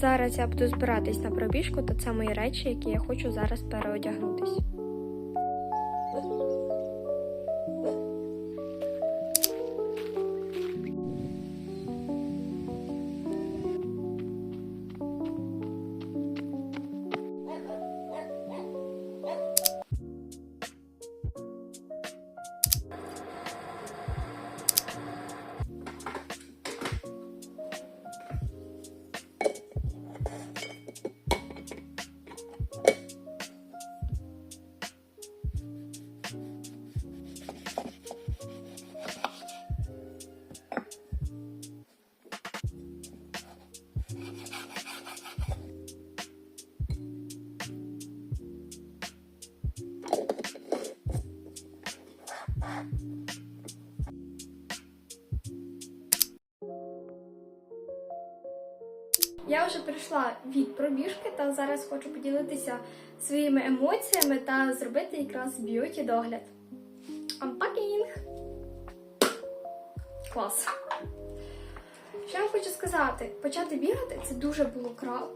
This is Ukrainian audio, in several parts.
Зараз я буду збиратись на пробіжку, то це мої речі, які я хочу зараз переодягнутись. Я вже прийшла від пробіжки та зараз хочу поділитися своїми емоціями та зробити якраз б'юті догляд. Unpacking! Клас! Що я хочу сказати? Почати бігати це дуже було кра-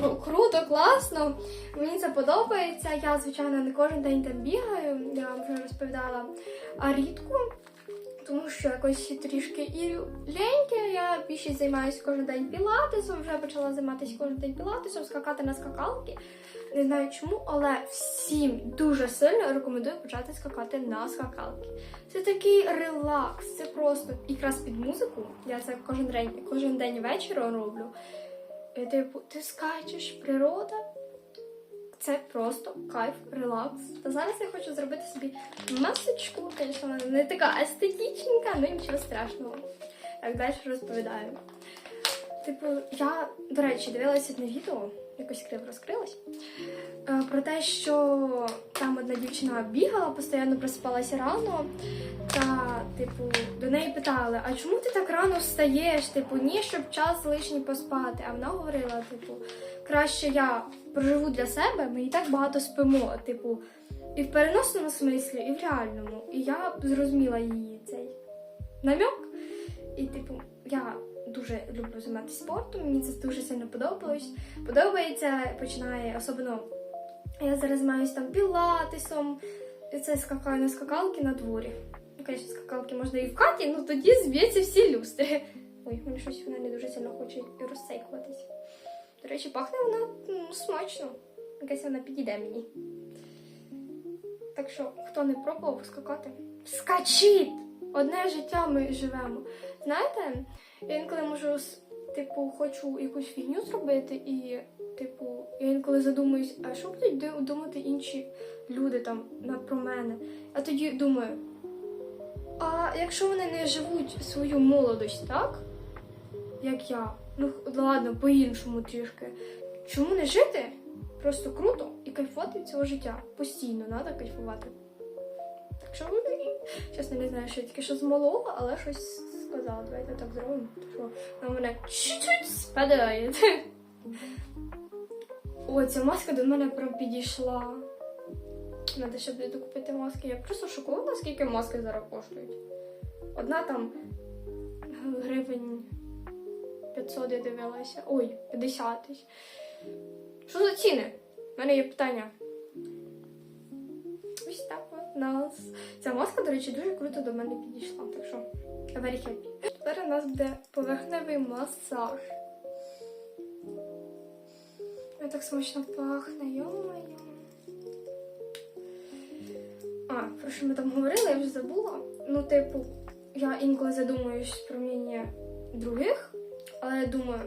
кру- круто, класно. Мені це подобається. Я, звичайно, не кожен день там бігаю, я вам вже розповідала, а рідко. Тому що якось трішки і леньке. Я більше займаюся кожен день пілатесом, вже почала займатися кожен день пілатесом, скакати на скакалки. Не знаю чому, але всім дуже сильно рекомендую почати скакати на скакалки. Це такий релакс, це просто якраз під музику. Я це кожен день, кожен день вечором роблю. І, типу, ти скачеш, природа. Це просто кайф, релакс. Та зараз я хочу зробити собі масочку. Звісно, не така естетичненька, але нічого страшного. Так, далі розповідаю. Типу, я, до речі, дивилася одне відео, якось криво розкрилось, е, про те, що там одна дівчина бігала, постійно просипалася рано. Та, типу, до неї питали, а чому ти так рано встаєш? Типу, ні, щоб час лишній поспати. А вона говорила, типу, краще я проживу для себе, ми і так багато спимо. Типу, і в переносному смислі, і в реальному. І я зрозуміла її цей намек. І, типу, я дуже люблю займатися спортом, мені це дуже сильно подобалось. Подобається, починає особливо. Я зараз займаюся там пілатесом, це скакаю на скакалки на дворі. Ну, звісно, скакалки можна і в хаті, ну тоді зб'ється всі люстри. Ой, мені щось вона не дуже сильно хоче розсейкуватись. До речі, пахне вона ну, смачно. Якась вона підійде мені. Так що, хто не пробував скакати, скачіть! Одне життя ми живемо. Знаєте, я інколи можу, типу, хочу якусь фігню зробити, і, типу, я інколи задумуюсь, а що будуть думати інші люди там про мене? А тоді думаю, а якщо вони не живуть свою молодость, так? Як я. Ну, ладно, по-іншому трішки. Чому не жити? Просто круто і кайфувати від цього життя. Постійно треба кайфувати. Так що чесно не знаю, що я тільки що змолола, але щось сказала. Давайте так зробимо. Що вона мене чуть-чуть спадає. О, ця маска до мене прям підійшла. Надо ще буде докупити маски. Я просто шокована, скільки маски зараз коштують. Одна там гривень 500 я дивилася. Ой, 50 тисяч. Що за ціни? У мене є питання. Ось так от нас. Ця маска, до речі, дуже круто до мене підійшла. Так що very happy. Тепер у нас буде поверхневий масаж. Ой, так смачно пахне, йо-моє. А, про що ми там говорили, я вже забула. Ну, типу, я інколи задумуюсь про мнення других, але я думаю,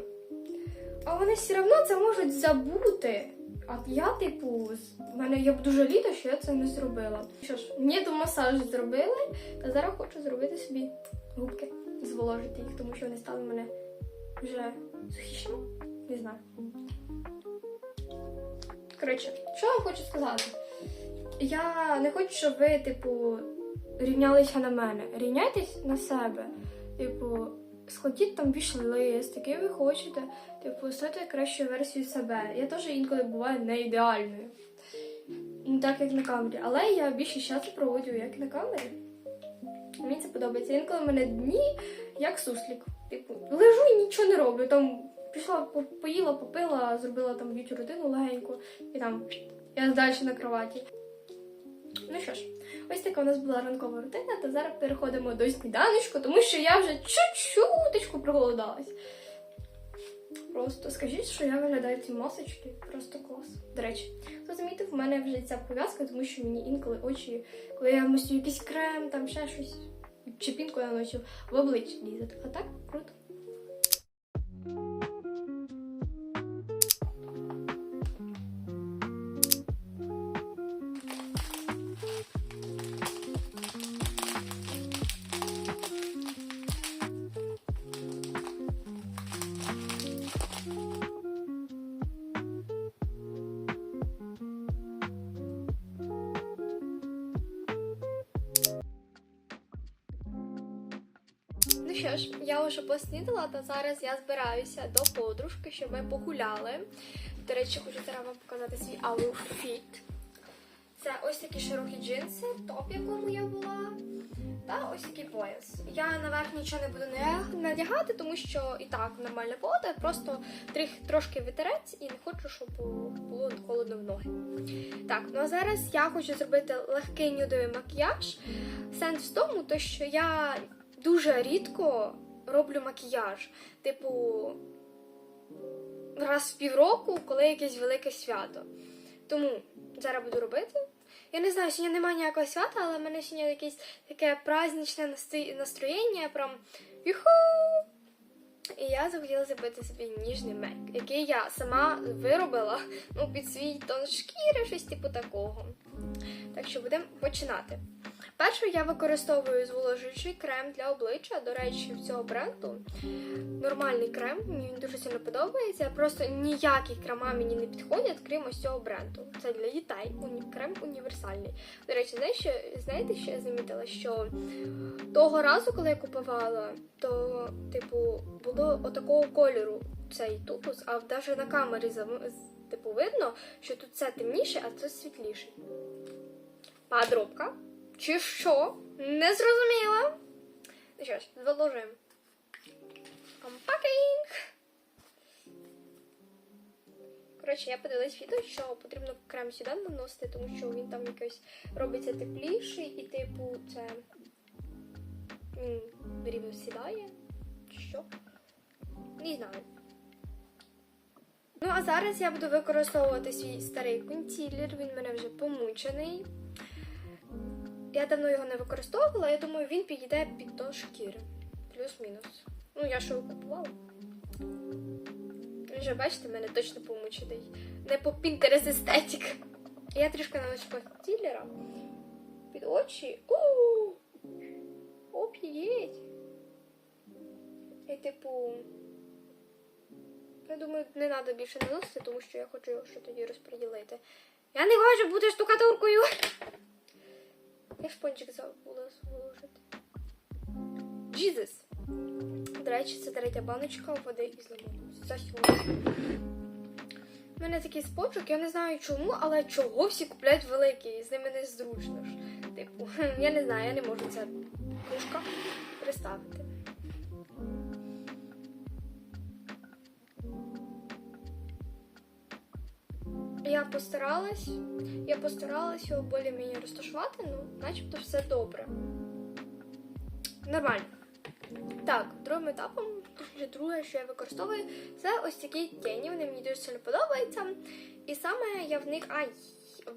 а вони все одно це можуть забути. А я, типу, в мене я б дуже літо, що я це не зробила. Що ж, мені до масаж зробили, та зараз хочу зробити собі губки, зволожити їх, тому що вони стали мене вже сухішими. Не знаю. Коротше, що вам хочу сказати? Я не хочу, щоб ви, типу, рівнялися на мене. Рівняйтесь на себе. Типу, складіть там вішлист, який ви хочете, типу, стати кращою версією себе. Я теж інколи буваю не ідеальною. Не так, як на камері. Але я більше часу проводжу як на камері. Мені це подобається. Інколи в мене дні як суслік. Типу, лежу і нічого не роблю. Там Пішла, поїла, попила, зробила там б'юті рутину легеньку, і там я далі на кроваті. Ну що ж, ось така у нас була ранкова рутина, та зараз переходимо до сніданочку, тому що я вже чуть-чуточку проголодалась. Просто скажіть, що я виглядаю ці масочки, просто клас. До речі, хто замітив, в мене вже ця пов'язка, тому що мені інколи очі, коли я мастю якийсь крем, там ще щось, чи пінку наношу, в обличчя лізуть. А так круто. Я вже поснідала, та зараз я збираюся до подружки, щоб ми погуляли. До речі, хочу зараз вам показати свій аутфіт. Це ось такі широкі джинси, топ, якому я була. Та ось такий пояс. Я наверх нічого не буду надягати, тому що і так нормальна погода, просто трошки вітерець і не хочу, щоб було холодно в ноги. Так, ну а зараз я хочу зробити легкий нюдовий макіяж. Сенс в тому, то що я дуже рідко роблю макіяж. Типу, раз в півроку, коли якесь велике свято. Тому зараз буду робити. Я не знаю, сьогодні немає ніякого свята, але в мене сьогодні якесь таке праздничне настроєння, прям юху! І я захотіла зробити собі ніжний мек, який я сама виробила ну, під свій тон шкіри, щось типу такого. Так що будемо починати. Перше я використовую зволожуючий крем для обличчя. До речі, в цього бренду нормальний крем, мені він дуже сильно подобається. Просто ніякі крема мені не підходять, крім ось цього бренду. Це для дітей. Крем універсальний. До речі, знаєте, що, я замітила? Що того разу, коли я купувала, то, типу, було отакого кольору цей тубус, а навіть на камері типу, видно, що тут це темніше, а це світліше. Подробка. Чи що? Не зрозуміла. Ну що ж, заложимо. Компакінг. Коротше, я подивилась відео, що потрібно крем сюди наносити, тому що він там якось робиться тепліший і, типу, це рівно сідає. Чи що? Не знаю. Ну, а зараз я буду використовувати свій старий консілер, він мене вже помучений. Я давно його не використовувала, я думаю, він підійде під тон шкіри. Плюс-мінус. Ну, я його купувала. Ви вже бачите, мене точно помучений. Не по Pinterest естетик. Я трішки наношу консилера під очі. У! Оп'єть. І типу. Я думаю, не треба більше наносити, тому що я хочу його ще тоді розподілити. Я не хочу бути штукатуркою. Я шпончик забула зволожити. Jesus. До речі, це третя баночка води із лимону. Засьон. У мене такий спочок, я не знаю чому, але чого всі купляють великий, з ними незручно ж. Типу, я не знаю, я не можу це кружка представити. Я постаралась, я постаралась його більш-менш розташувати, ну, начебто все добре. Нормально. Так, другим етапом, точніше, друге, що я використовую, це ось такі тіні. Вони мені дуже сильно подобаються. І саме я в них ай,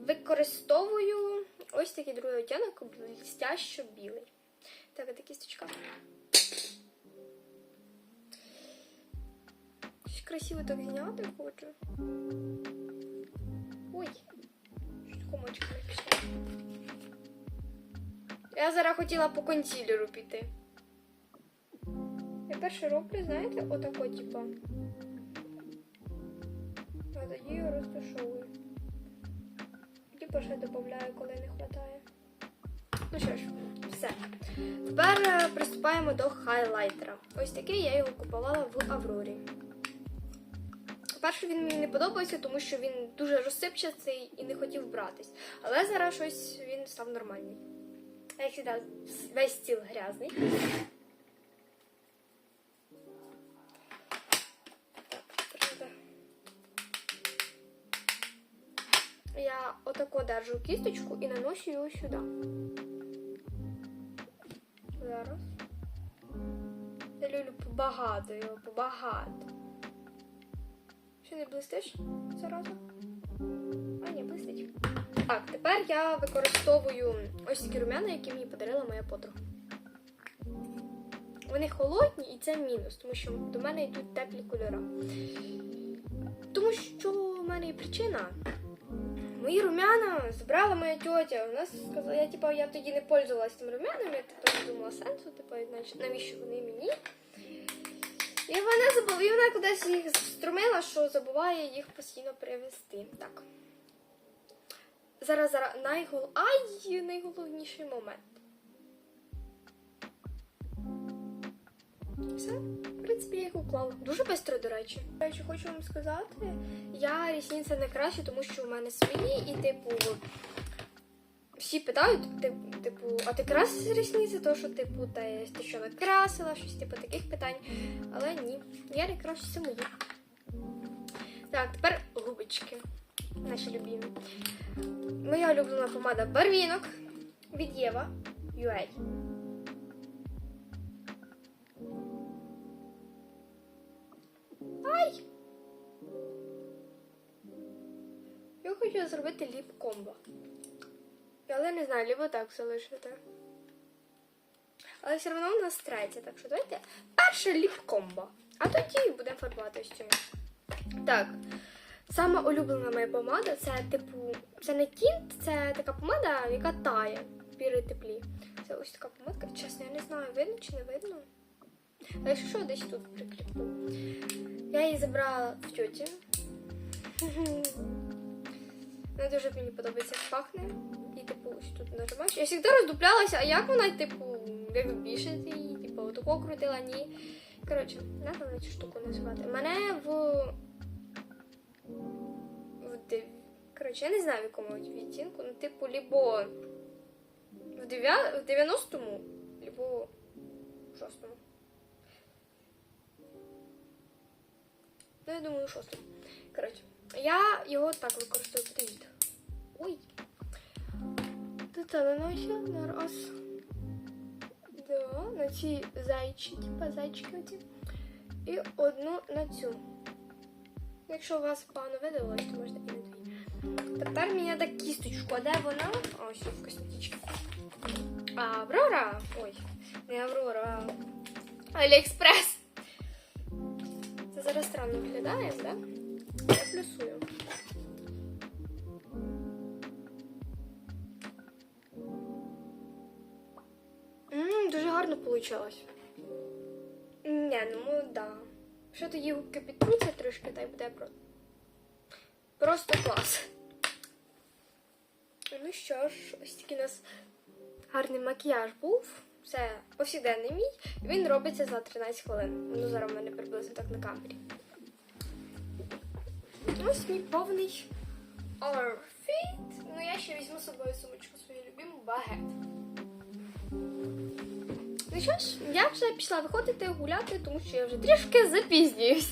використовую ось такий другий оттінок, блістящо білий. Так, це кісточка. Красиво так зняти хочу. Ой, щось комочка не. Я зараз хотіла по консілеру піти. Я перше роблю, знаєте, отако, типа. А тоді його розташовую. Типа ще додаю, коли не вистачає. Ну що ж, все. Тепер приступаємо до хайлайтера. Ось такий я його купувала в Аврорі. Спершу він мені не подобається, тому що він дуже розсипчастий і не хотів братись. Але зараз щось він став нормальний. А як завжди, весь стіл грязний. Я отако держу кісточку і наношу його сюди. Зараз. Я люблю побагато його, побагато. Що не блистиш зараза? А, ні, блистить. Так, тепер я використовую ось такі рум'яна, які мені подарила моя подруга. Вони холодні і це мінус, тому що до мене йдуть теплі кольори. Тому що в мене є причина. Мої рум'яна забрала моя тьотя. Вона сказала, я типу, я тоді не пользувалася тим рум'янами, я не думала сенсу, типу, навіщо вони мені. І вона забула, і вона кудись їх струмила, що забуває їх постійно привезти. Так. Зараз, зараз, найгол... Ай, найголовніший момент. Все, в принципі, я їх уклала. Дуже швидко, до речі. До речі, хочу вам сказати, я рісниця не краще, тому що у мене свої, і типу. Всі питають, типу, а ти красиш рісниці? То що, типу, ти, ти що накрасила, щось типу таких питань. Але ні, я не краще це. Так, тепер губочки. Наші любимі. Моя улюблена помада Барвінок від Єва UA. Ай! Я хочу зробити ліп комбо. Але не знаю, либо так залишити. Але все одно у нас третє, так що давайте перше ліп комбо. А тоді будемо фарбувати ось цю. Так. Сама улюблена моя помада це типу. Це не тінт, це така помада, яка тає при теплі. Це ось така помадка. Чесно, я не знаю, видно чи не видно. А якщо що, десь тут прикріплю. Я її забрала в тьоті. Вона дуже мені подобається, пахне. Ось тут нажимаєш. Я завжди роздуплялася, а як вона, типу, як збільшити її, типу, отако крутила, ні. Коротше, знаю цю штуку називати. Мене в. в дев... Коротше, я не знаю в якому відтінку. Ну, типу, либо в, дев'я... в 90-му, либо в 6-му. Ну, я думаю, в 6-му. Коротше, я його так використовую. Ой. Нанося на раз. Два. На ці зайчики, типа зайчики оці. І одну на цю. Якщо у вас погано видалось, то можна і на дві. Тепер мені так кісточку. А де вона? Ось в косметичці. Аврора. Ой, не Аврора, а Аліекспрес. Це зараз странно виглядає, так? Я плюсую. Гарно вийшло. Ну да. Що тоді губки підтруться трошки, та й буде просто. Просто клас. Ну що ж, ось такий у нас гарний макіяж був. Це повсякденний мій. Він робиться за 13 хвилин. Ну, зараз в мене приблизно так на камері. Ось мій повний outfit. Ну, я ще візьму з собою сумочку свою любиму багет. Що ж, я вже пішла виходити гуляти, тому що я вже трішки запізнююсь.